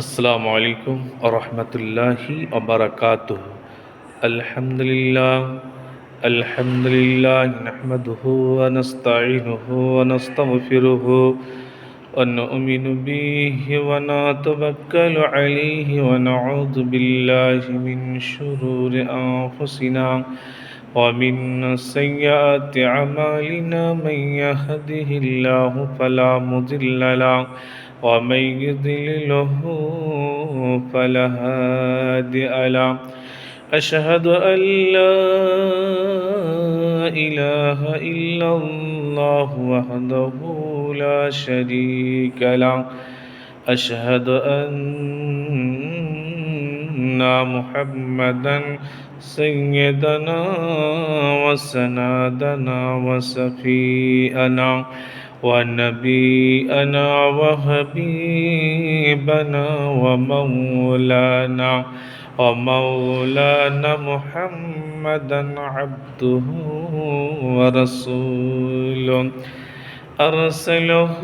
আসসালামু আলাইকুম রহমতুল্লাহি ওবরাকাতুহ আলহামদুলিল্লাহ আলহামদুলিল্লাহ نحمده ونستعينه ونستغفره ونؤمن به ونتوكل عليه ونعوذ بالله من شرور أنفسنا ومن سيئات أعمالنا من يهده الله فلا مضل له ومن يضلله فلا هادي له. أشهد أن لا إله إلا الله وحده لا شريك له. أشهد أن محمدا سيدنا وسنادنا وسفيئنا ونبينا وحبيبنا ومولانا ومولانا محمدا عبده ورسوله. أرسله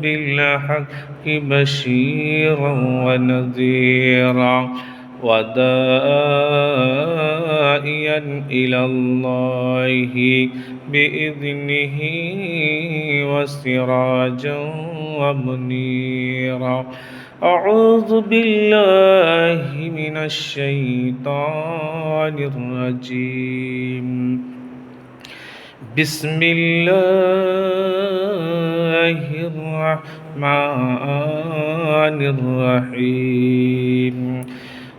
بالحق بشيرا ونذيرا. ودائيا إلى الله بإذنه وسراجا ومنيرا. أعوذ بالله من الشيطان الرجيم. بسم الله الرحمن الرحيم.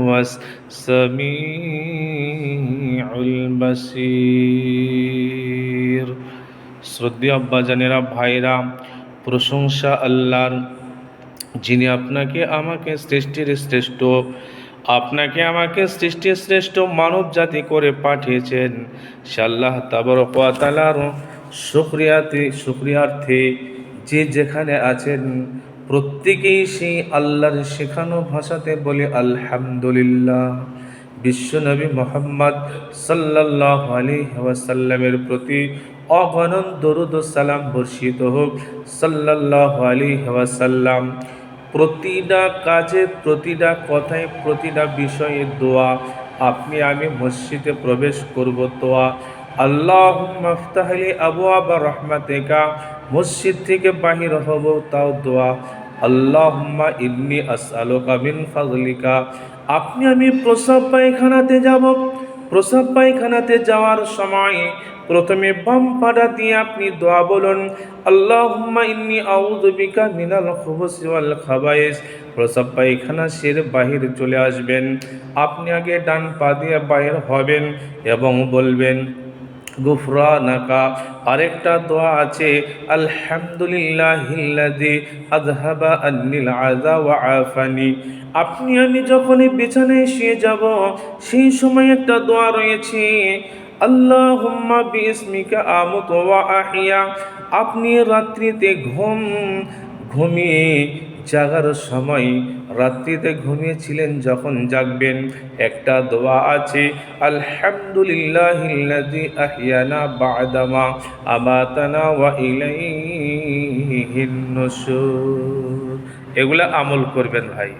هو السميع البصير শ্রদ্ধা আব্বাজানেরা ভাইরা প্রশংসা আল্লাহর যিনি আপনাকে আমাকে সৃষ্টির শ্রেষ্ঠ আপনাকে আমাকে সৃষ্টির শ্রেষ্ঠ মানব জাতি করে পাঠিয়েছেন সে আল্লাহ তাবরকালার শুক্রিয়াতে শুক্রিয়ার্থে যে যেখানে আছেন প্রত্যেকেই সেই আল্লাহর শেখানো ভাষাতে বলে, আলহামদুলিল্লাহ। বিশ্বনবী মোহাম্মদ সাল্লাহ আলী ওয়াসাল্লামের প্রতি অগণন দরুদ সালাম বর্ষিত হোক। সাল্লাহ আলী ওয়াসাল্লাম, প্রতিটা কাজে প্রতিটা কথায় প্রতিটা বিষয়ে দোয়া। আপনি, আমি মসজিদে প্রবেশ করব তোয়া আল্লাহ মফতাহলি আবু আবা রহমাতেকা, মসজিদ থেকে বাহির হব তাও দোয়া। আল্লাহম্মা ইন্নি আসআলুকা মিন ফাজলিকা আপনি, আমি প্রসাব পায়খানাতে যাব। প্রসাব পায়খানাতে যাওয়ার সময় প্রথমে বাম পাড়া দিয়ে আপনি দোয়া বলুন, আল্লাহুম্মা ইন্নি আউযু বিকা মিনাল খুবুসি ওয়াল প্রসাব পায়খানা সের বাহির চলে আসবেন। আপনি আগে ডান পা দিয়ে বাহির হবেন এবং বলবেন গুফরানাকা। আরেকটা দোয়া আছে, আলহামদুলিল্লাহিল্লাযী আযহাবা আন্নিল আযা ওয়া আফানি। আপনি, আমি যখনই বিছানায় শুয়ে যাব, সেই সময় একটা দোয়া রয়েছে, আল্লাহুম্মা বিসমিকা আমুত ওয়া আহিয়া। আপনি রাত্রিতে ঘুম, ঘুমিয়ে জাগার সময় রাত্রিতে ঘুমিয়েছিলেন যখন জাগবেন, একটা দোয়া আছে, আলহামদুলিল্লাহিল্লাযী আহিয়ানা বা'দামা ওয়া এগুলা আমল করবেন ভাই।